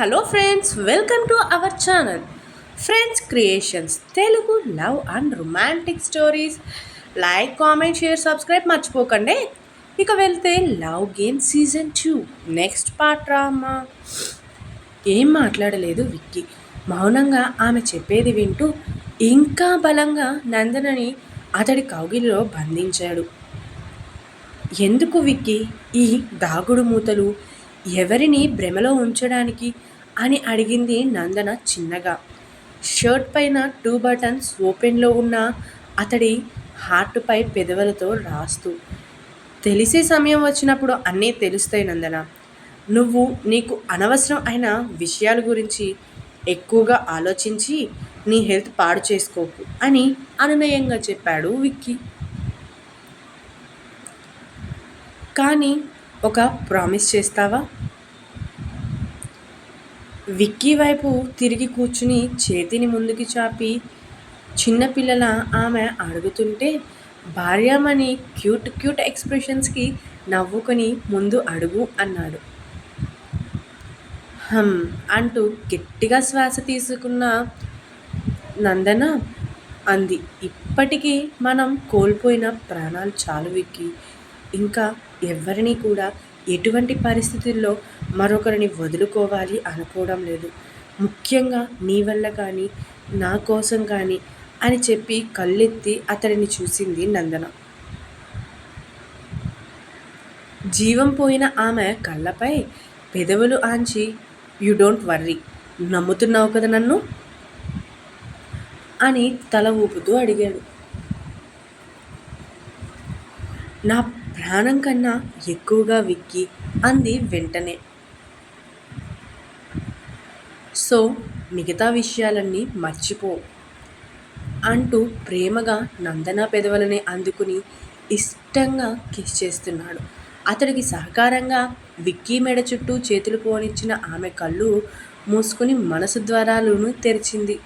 Hello friends welcome to our channel. Friends creations Telugu love and romantic stories. Like comment share subscribe మర్చిపోకండి. ఇక వెళ్తే love game season two. Next part రామ్మా. ఏం మాట్లాడలేదు విక్కీ. మౌనంగా ఆమె చెప్పేది వింటూ ఇంకా బలంగా నందనని అతడి కౌగిలిలో బంధించాడు. ఎందుకు విక్కీ? ఈ దాగుడు మూతలు ఎవరిని భ్రమలో ఉంచడానికి? అని అడిగింది నందన చిన్నగా. షర్ట్ పైన టూ బటన్స్ ఓపెన్లో ఉన్న అతడి హార్ట్పై పెదవులతో రాస్తూ తెలిసే సమయం వచ్చినప్పుడు అన్నీ తెలుస్తాయి నందన. నువ్వు నీకు అనవసరం అయిన విషయాల గురించి ఎక్కువగా ఆలోచించి నీ హెల్త్ పాడు చేసుకోకు అని అనునయంగా చెప్పాడు విక్కీ. కానీ ఒక ప్రామిస్ చేస్తావా? విక్కీ వైపు తిరిగి కూర్చుని చేతిని ముందుకి చాపి చిన్నపిల్లల ఆమె అడుగుతుంటే భార్యామణి క్యూట్ క్యూట్ ఎక్స్ప్రెషన్స్కి నవ్వుకొని ముందు అడుగు అన్నాడు. హమ్ అంటూ గట్టిగా శ్వాస తీసుకున్న నందన అంది. ఇప్పటికీ మనం కోల్పోయిన ప్రాణాలు చాలు విక్కి. ఇంకా ఎవరిని కూడా ఎటువంటి పరిస్థితుల్లో మరొకరిని వదులుకోవాలి అనుకోవడం లేదు. ముఖ్యంగా నీ వల్ల కానీ నా కోసం కానీ అని చెప్పి కళ్ళెత్తి అతడిని చూసింది నందన. జీవం పోయిన ఆమె కళ్ళపై పెదవులు ఆంచి యు డోంట్ వర్రీ నమ్ముతున్నావు కదా నన్ను అని తల ఊపుతూ అడిగాడు. నా ప్రాణం కన్నా ఎక్కువగా విక్కి అంది వెంటనే. సో మిగతా విషయాలన్నీ మర్చిపో అంటూ ప్రేమగా నందన పెదవులని అందుకుని ఇష్టంగా కిస్ చేస్తున్నాడు. అతడికి సహకారంగా విక్కీ మెడ చుట్టూ చేతులు పోనిచ్చిన ఆమె కళ్ళు మూసుకుని మనసు ద్వారాలను తెరిచింది.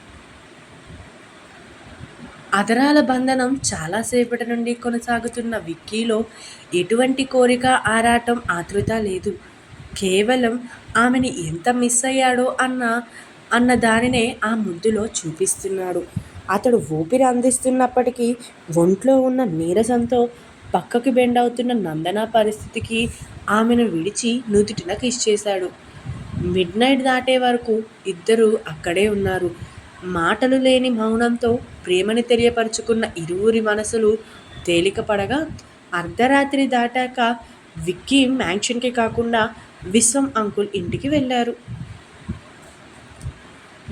అదరాల బంధనం చాలాసేపటి నుండి కొనసాగుతున్న విక్కీలో ఎటువంటి కోరిక ఆరాటం ఆతృత లేదు. కేవలం ఆమెని ఎంత మిస్ అయ్యాడో అన్న అన్న దానినే ఆ ముద్దులో చూపిస్తున్నాడు. అతడు ఊపిరి అందిస్తున్నప్పటికీ ఒంట్లో ఉన్న నీరసంతో పక్కకి బెండ్ అవుతున్న నందన పరిస్థితికి ఆమెను విడిచి నుదుటిన కిస్ చేశాడు. మిడ్ నైట్ దాటే వరకు ఇద్దరు అక్కడే ఉన్నారు. మాటలు లేని మౌనంతో ప్రేమని తెలియపరుచుకున్న ఇరువురి మనసులు తేలికపడగా అర్ధరాత్రి దాటాక విక్కీ మ్యాన్షన్కి కాకుండా విశ్వం అంకుల్ ఇంటికి వెళ్ళారు.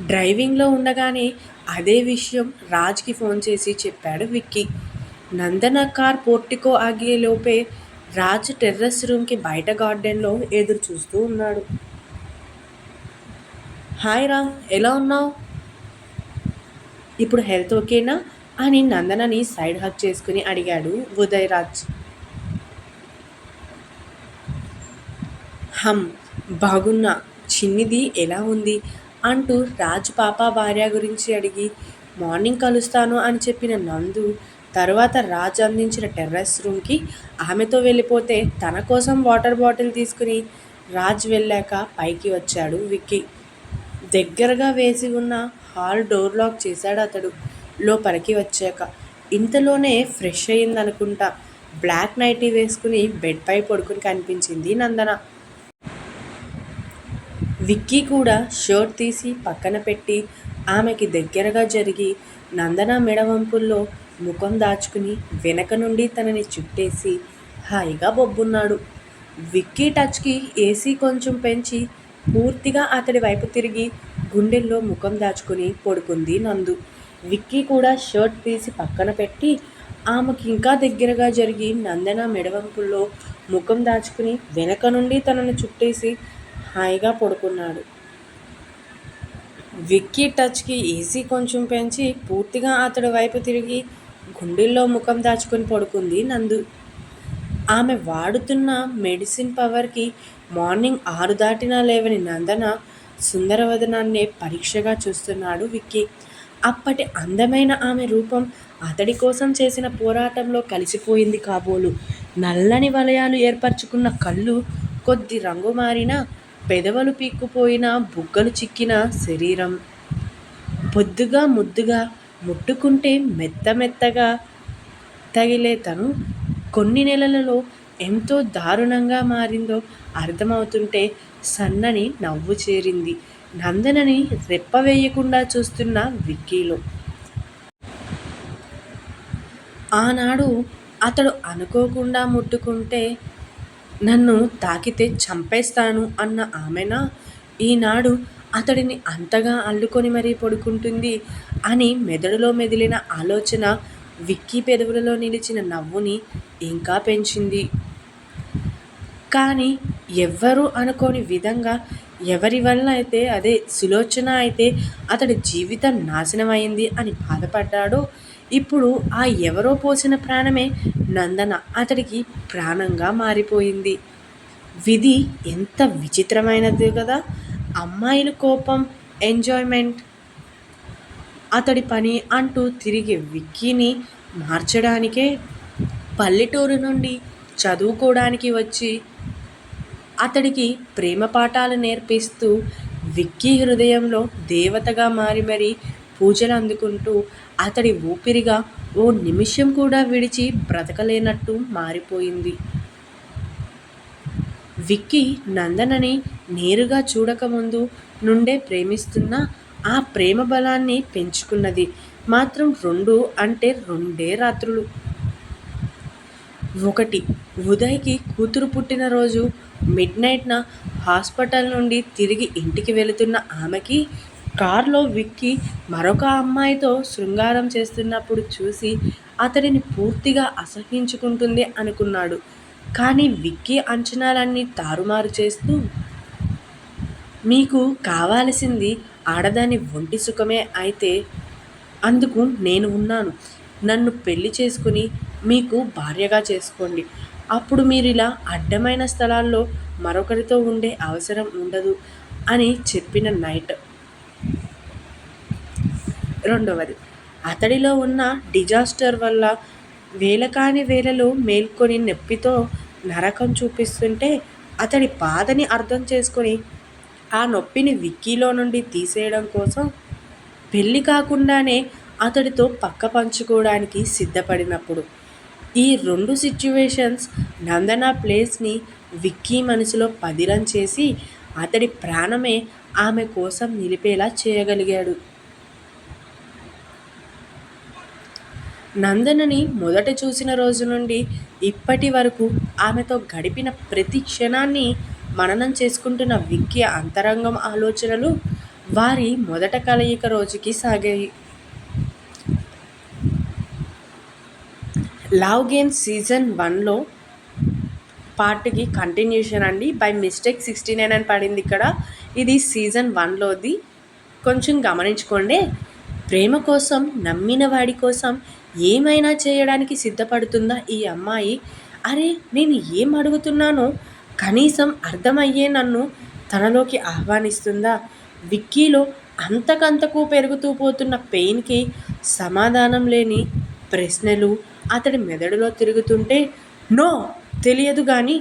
డ్రైవింగ్లో ఉండగానే అదే విషయం రాజ్కి ఫోన్ చేసి చెప్పాడు విక్కీ. నందన కార్ పోర్టికో ఆగేలోపే రాజ్ టెర్రస్ రూమ్కి బయట గార్డెన్లో ఎదురు చూస్తూ ఉన్నాడు. హాయ్ రా ఎలా ఉన్నావు? ఇప్పుడు హెల్త్ ఓకేనా? అని నందనని సైడ్ హక్ చేసుకుని అడిగాడు ఉదయరాజ్. హమ్ బాగున్నా. చిన్నిది ఎలా ఉంది? అంటూ రాజ్ పాప భార్య గురించి అడిగి మార్నింగ్ కలుస్తాను అని చెప్పిన నందు తర్వాత రాజ్ అందించిన టెర్రస్ రూమ్కి ఆమెతో వెళ్ళిపోతే తన కోసం వాటర్ బాటిల్ తీసుకుని రాజ్ వెళ్ళాక పైకి వచ్చాడు విక్కీ. దగ్గరగా వేసి ఉన్న హాల్ డోర్ లాక్ చేశాడు అతడు. లోపలికి వచ్చాక ఇంతలోనే ఫ్రెష్ అయిందనుకుంటా బ్లాక్ నైటీ వేసుకుని బెడ్పై పడుకుని కనిపించింది నందన. విక్కీ కూడా షర్ట్ తీసి పక్కన పెట్టి ఆమెకి దగ్గరగా జరిగి నందన మెడవంపుల్లో ముఖం దాచుకుని వెనక నుండి తనని చుట్టేసి హాయిగా బొబ్బున్నాడు. విక్కీ టచ్కి ఏసీ కొంచెం పెంచి పూర్తిగా అతడి వైపు తిరిగి గుండెల్లో ముఖం దాచుకుని పడుకుంది నందు. విక్కీ కూడా షర్ట్ తీసి పక్కన పెట్టి ఆమెకి ఇంకా దగ్గరగా జరిగి నందన మెడవంపుల్లో ముఖం దాచుకుని వెనక నుండి తనను చుట్టేసి హాయిగా పడుకున్నాడు. విక్కీ టచ్కి ఏసీ కొంచెం పెంచి పూర్తిగా అతడి వైపు తిరిగి గుండెల్లో ముఖం దాచుకొని పడుకుంది నందు. ఆమె వాడుతున్న మెడిసిన్ పవర్కి మార్నింగ్ ఆరు దాటినా లేవని నందన సుందరవదనాన్నే పరీక్షగా చూస్తున్నాడు విక్కీ. అప్పటి అందమైన ఆమె రూపం అతడి కోసం చేసిన పోరాటంలో కలిసిపోయింది కాబోలు. నల్లని వలయాలు ఏర్పరచుకున్న కళ్ళు కొద్ది రంగు మారినా పెదవులు పీక్కుపోయిన బుగ్గలు చిక్కిన శరీరం. పొద్దుగా ముద్దుగా ముట్టుకుంటే మెత్త మెత్తగా తగిలే తను కొన్ని నెలలలో ఎంతో దారుణంగా మారిందో అర్థమవుతుంటే సన్నని నవ్వు చేరింది. నందనని రెప్ప వేయకుండా చూస్తున్న విక్కీలో. ఆనాడు అతడు అనుకోకుండా ముట్టుకుంటే నన్ను తాకితే చంపేస్తాను అన్న ఆమెన? ఈనాడు అతడిని అంతగా అల్లుకొని మరీ పడుకుంటుంది అని మెదడులో మెదిలిన ఆలోచన విక్కీ పెదవులలో నిలిచిన నవ్వుని ఇంకా పెంచింది. కానీ ఎవ్వరూ అనుకోని విధంగా ఎవరి వల్ల అయితే అదే సులోచన అయితే అతడి జీవితం నాశనమైంది అని బాధపడ్డాడో ఇప్పుడు ఆ ఎవరో పోసిన ప్రాణమే నందన అతడికి ప్రాణంగా మారిపోయింది. విధి ఎంత విచిత్రమైనది కదా! అమ్మాయిల కోపం ఎంజాయ్మెంట్. అతడి పని అంటూ తిరిగి విక్కీని మార్చడానికే పల్లెటూరు నుండి చదువుకోవడానికి వచ్చి అతడికి ప్రేమ పాఠాలు నేర్పిస్తూ విక్కీ హృదయంలో దేవతగా మారి మరీ పూజలు అందుకుంటూ అతడి ఊపిరిగా ఓ నిమిషం కూడా విడిచి బ్రతకలేనట్టు మారిపోయింది. విక్కీ నందనని నేరుగా చూడకముందు నుండే ప్రేమిస్తున్న ఆ ప్రేమ బలాన్ని పెంచుకున్నది మాత్రం రెండు అంటే రెండే రాత్రులు. ఒకటి ఉదయ్కి కూతురు పుట్టినరోజు మిడ్ నైట్న హాస్పిటల్ నుండి తిరిగి ఇంటికి వెళుతున్న ఆమెకి కారులో విక్కి మరొక అమ్మాయితో శృంగారం చేస్తున్నప్పుడు చూసి అతడిని పూర్తిగా అసహించుకుంటుంది అనుకున్నాడు. కానీ విక్కీ అంచనాలన్నీ తారుమారు చేస్తూ మీకు కావాల్సింది ఆడదాని ఒంటి సుఖమే అయితే అందుకు నేను ఉన్నాను. నన్ను పెళ్ళి చేసుకుని మీకు భార్యగా చేసుకోండి. అప్పుడు మీరు ఇలా అడ్డమైన స్థలాల్లో మరొకరితో ఉండే అవసరం ఉండదు అని చెప్పిన నైట్. రెండవది అతడిలో ఉన్న డిజాస్టర్ వల్ల వేలకాని వేలలో మేల్కొని నొప్పితో నరకం చూపిస్తుంటే అతడి బాధని అర్థం చేసుకొని ఆ నొప్పిని విక్కీలో నుండి తీసేయడం కోసం పెళ్ళి కాకుండానే అతడితో పక్క పంచుకోవడానికి సిద్ధపడినప్పుడు ఈ రెండు సిచ్యువేషన్స్ నందన ప్లేస్ని విక్కీ మనసులో పదిలం చేసి అతడి ప్రాణమే ఆమె కోసం నిలిపేలా చేయగలిగాడు. నందనని మొదట చూసిన రోజు నుండి ఇప్పటి వరకు ఆమెతో గడిపిన ప్రతి క్షణాన్ని మననం చేసుకుంటున్న విక్కీ అంతరంగం ఆలోచనలు వారి మొదట కలయిక రోజుకి సాగాయి. లవ్ గేమ్ సీజన్ వన్లో పార్ట్కి కంటిన్యూషన్ అండి. బై మిస్టేక్ సిక్స్టీ నైన్ అని పడింది ఇక్కడ. ఇది సీజన్ వన్లోది. కొంచెం గమనించుకోండి. ప్రేమ కోసం నమ్మిన వాడి కోసం ఏమైనా చేయడానికి సిద్ధపడుతుందా ఈ అమ్మాయి? అరే నేను ఏం అడుగుతున్నానో కనీసం అర్థమయ్యే నన్ను తనలోకి ఆహ్వానిస్తుందా? విక్కీలో అంతకంతకు పెరుగుతూ పోతున్న పెయిన్కి సమాధానం లేని ప్రశ్నలు అతడి మెదడులో తిరుగుతుంటే నో తెలియదు కానీ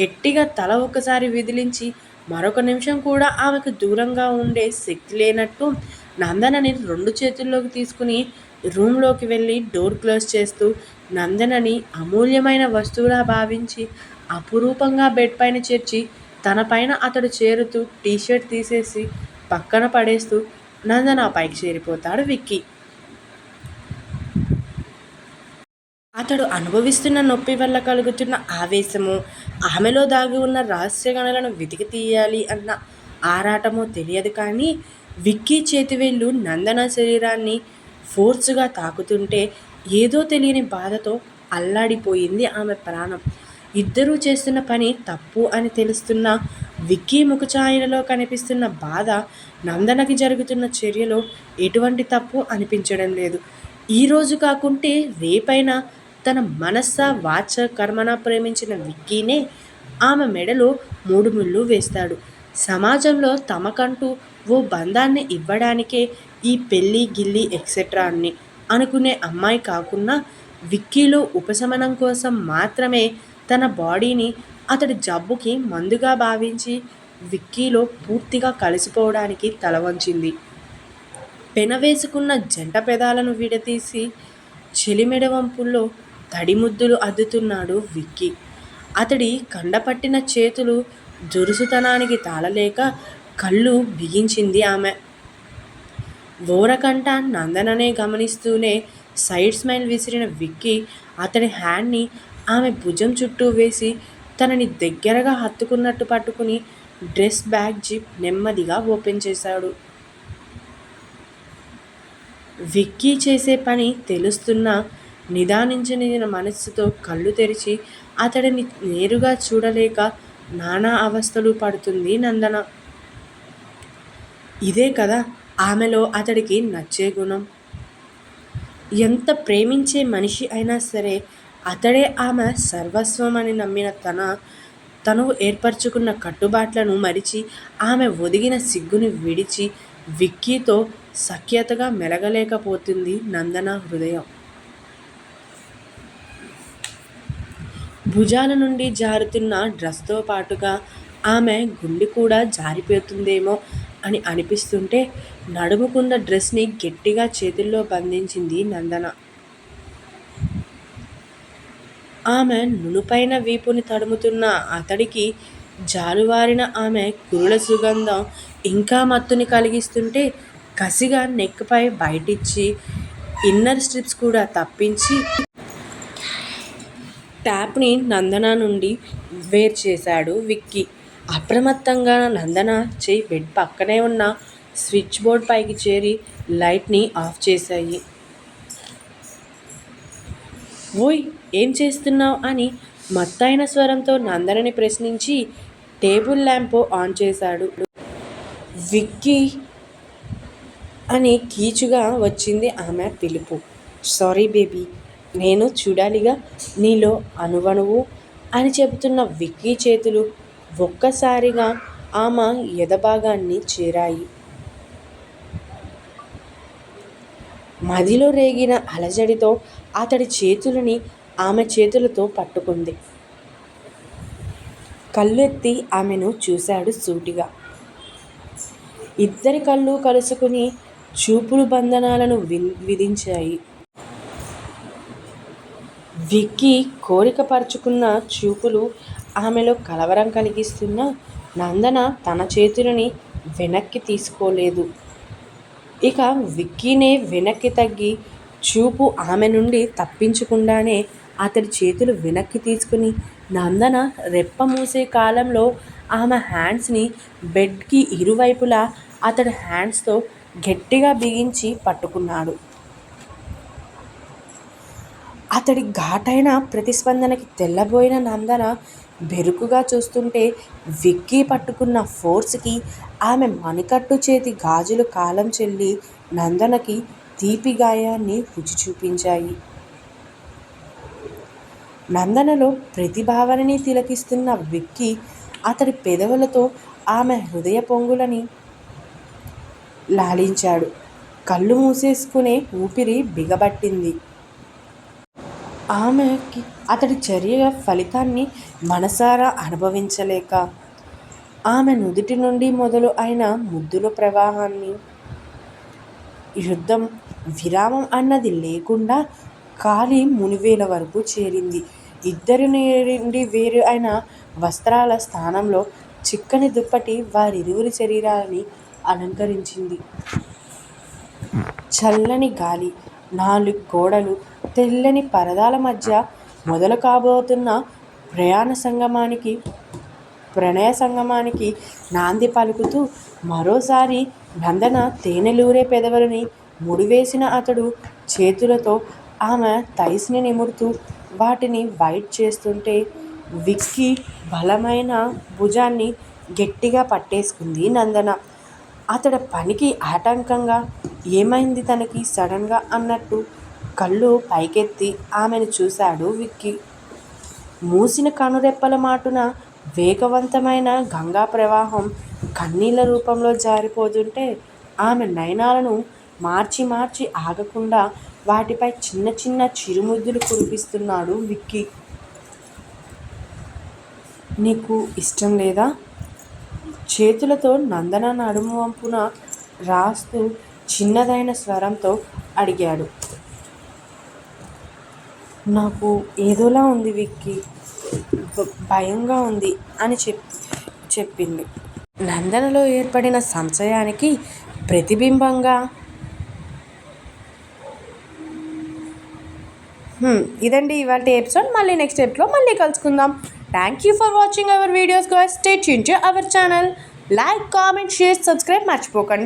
గట్టిగా తల ఒకసారి విదిలించి మరొక నిమిషం కూడా ఆమెకు దూరంగా ఉండే శక్తి లేనట్టు నందనని రెండు చేతుల్లోకి తీసుకుని రూమ్లోకి వెళ్ళి డోర్ క్లోజ్ చేస్తూ నందనని అమూల్యమైన వస్తువులా భావించి అపురూపంగా బెడ్ పైన చేర్చి తన పైన అతడు చేరుతూ టీషర్ట్ తీసేసి పక్కన పడేస్తూ నందన పైకి చేరిపోతాడు విక్కీ. అతడు అనుభవిస్తున్న నొప్పి వల్ల కలుగుతున్న ఆవేశము ఆమెలో దాగి ఉన్న రహస్య గణలను వెతికి తీయాలి అన్న ఆరాటమో తెలియదు కానీ విక్కీ చేతివేళ్ళు నందన శరీరాన్ని ఫోర్స్గా తాకుతుంటే ఏదో తెలియని బాధతో అల్లాడిపోయింది ఆమె ప్రాణం. ఇద్దరూ చేస్తున్న పని తప్పు అని తెలుస్తున్న విక్కీ ముఖఛాయలలో కనిపిస్తున్న బాధ నందనకి జరుగుతున్న చర్యలో ఎటువంటి తప్పు అనిపించడం లేదు. ఈరోజు కాకుంటే రేపైనా తన మనస్స వాచ కర్మన ప్రేమించిన విక్కీనే ఆమె మెడలో మూడు ముళ్ళు వేస్తాడు. సమాజంలో తమకంటూ ఓ బంధాన్ని ఇవ్వడానికే ఈ పెళ్ళి గిల్లి ఎక్సెట్రా అని అనుకునే అమ్మాయి కాకుండా విక్కీలో ఉపశమనం కోసం మాత్రమే తన బాడీని అతడి జబ్బుకి మందుగా భావించి విక్కీలో పూర్తిగా కలిసిపోవడానికి తల వంచింది. పెనవేసుకున్న జంట పెదాలను విడదీసి చెలిమెడ వంపుల్లో తడిముద్దులు అద్దుతున్నాడు విక్కీ. అతడి కండపట్టిన చేతులు దురుసుతనానికి తాళలేక కళ్ళు బిగించింది ఆమె. ఓరకంట నందననే గమనిస్తూనే సైడ్ స్మైల్ విసిరిన విక్కీ అతడి హ్యాండ్ని ఆమె భుజం చుట్టూ వేసి తనని దగ్గరగా హత్తుకున్నట్టు పట్టుకుని డ్రెస్ బ్యాగ్ జిప్ నెమ్మదిగా ఓపెన్ చేశాడు. విక్కీ చేసే పని తెలుస్తున్న నిదానించని మనస్సుతో కళ్ళు తెరిచి అతడిని నేరుగా చూడలేక నానా అవస్థలు పడుతుంది నందన. ఇదే కదా ఆమెలో అతడికి నచ్చే గుణం. ఎంత ప్రేమించే మనిషి అయినా సరే అతడే ఆమె సర్వస్వం అని నమ్మిన తన తను ఏర్పరచుకున్న కట్టుబాట్లను మరిచి ఆమె ఒదిగిన సిగ్గుని విడిచి విక్కీతో సఖ్యతగా మెలగలేకపోతుంది నందన హృదయం. భుజాల నుండి జారుతున్న డ్రెస్తో పాటుగా ఆమె గుండె కూడా జారిపోతుందేమో అని అనిపిస్తుంటే నడుముకున్న డ్రెస్ని గట్టిగా చేతుల్లో బంధించింది నందన. ఆమె నునుపైన వీపుని తడుముతున్న అతడికి జాలువారిన ఆమె కురుల సుగంధం ఇంకా మత్తుని కలిగిస్తుంటే కసిగా నెక్పై బయటిచ్చి ఇన్నర్ స్ట్రిప్స్ కూడా తప్పించి ట్యాప్ని నందన నుండి వేరు చేశాడు విక్కీ. అప్రమత్తంగా నందన చేయి బెడ్ పక్కనే ఉన్న స్విచ్ బోర్డ్ పైకి చేరి లైట్ని ఆఫ్ చేశాయి. ఓయ్ ఏం చేస్తున్నావు? అని మత్తైన స్వరంతో నందనని ప్రశ్నించి టేబుల్ ల్యాంప్ ఆన్ చేశాడు. విక్కీ అని కీచుగా వచ్చింది ఆమె పిలుపు. సారీ బేబీ నేను చూడాలిగా నీలో అణువణువు అని చెబుతున్న విక్కీ చేతులు ఒక్కసారిగా ఆమె ఎదభాగాన్ని చేరాయి. మదిలో రేగిన అలజడితో అతడి చేతులని ఆమె చేతులతో పట్టుకుంది. కళ్ళెత్తి ఆమెను చూశాడు సూటిగా. ఇద్దరి కళ్ళు కలుసుకుని చూపులు బంధనాలను విధించాయి. విక్కీ కోరికపరుచుకున్న చూపులు ఆమెలో కలవరం కలిగిస్తున్న నందన తన చేతులని వెనక్కి తీసుకోలేదు. ఇక విక్కీనే వెనక్కి తగ్గి చూపు ఆమె నుండి తప్పించకుండానే అతడి చేతులు వెనక్కి తీసుకుని నందన రెప్ప మూసే కాలంలో ఆమె హ్యాండ్స్ని బెడ్కి ఇరువైపులా అతడి హ్యాండ్స్తో గట్టిగా బిగించి పట్టుకున్నాడు. అతడి ఘాటైన ప్రతిస్పందనకి తెల్లబోయిన నందన బెరుకుగా చూస్తుంటే విక్కీ పట్టుకున్న ఫోర్స్కి ఆమె మణికట్టు చేతి గాజులు కాలం చెల్లి నందనకి తీపి గాయాన్ని రుచి చూపించాయి. నందనలో ప్రతిభావనని తిలకిస్తున్న విక్కీ అతడి పెదవులతో ఆమె హృదయ పొంగులని లాలించాడు. కళ్ళు మూసేసుకునే ఊపిరి బిగబట్టింది. ఆమెకి అతడి చర్య ఫలితాన్ని మనసారా అనుభవించలేక ఆమె నుదుటి నుండి మొదలు అయిన ముద్దుల ప్రవాహాన్ని యుద్ధం విరామం అన్నది లేకుండా కాలి మునివేల వరకు చేరింది. ఇద్దరి నుండి వేరు అయిన వస్త్రాల స్థానంలో చిక్కని దుప్పటి వారిరువురి శరీరాలని అలంకరించింది. చల్లని గాలి నాలుగు గోడలు తెల్లని పరదాల మధ్య మొదలు కాబోతున్న ప్రయాణ సంగమానికి ప్రణయ సంగమానికి నాంది పలుకుతూ మరోసారి నందన తేనెలూరే పెదవులని ముడివేసిన అతడు చేతులతో ఆమె తైస్ని నిమురుతూ వాటిని వైట్ చేస్తుంటే విక్కి బలమైన భుజాన్ని గట్టిగా పట్టేసుకుంది నందన. అతడి పనికి ఆటంకంగా ఏమైంది తనకి సడన్గా అన్నట్టు కళ్ళు పైకెత్తి ఆమెను చూశాడు విక్కీ. మూసిన కనురెప్పల మాటున వేగవంతమైన గంగా ప్రవాహం కన్నీళ్ళ రూపంలో జారిపోతుంటే ఆమె నయనాలను మార్చి మార్చి ఆగకుండా వాటిపై చిన్న చిన్న చిరుముద్దులు కురిపిస్తున్నాడు విక్కీ. నీకు ఇష్టం లేదా? చేతులతో నందన నడుము వంపున రాస్తూ చిన్నదైన స్వరంతో అడిగాడు. నాకు ఏదోలా ఉంది విక్కీ. భయంగా ఉంది అని చెప్ చెప్పింది. నందనలో ఏర్పడిన సంశయానికి ప్రతిబింబంగా ఇదండి ఇవాళ ఎపిసోడ్. మళ్ళీ నెక్స్ట్ ఎపిసోడ్లో మళ్ళీ కలుసుకుందాం. Thank you for watching our videos guys stay tune our channel. Like comment share subscribe మర్చిపోకండి.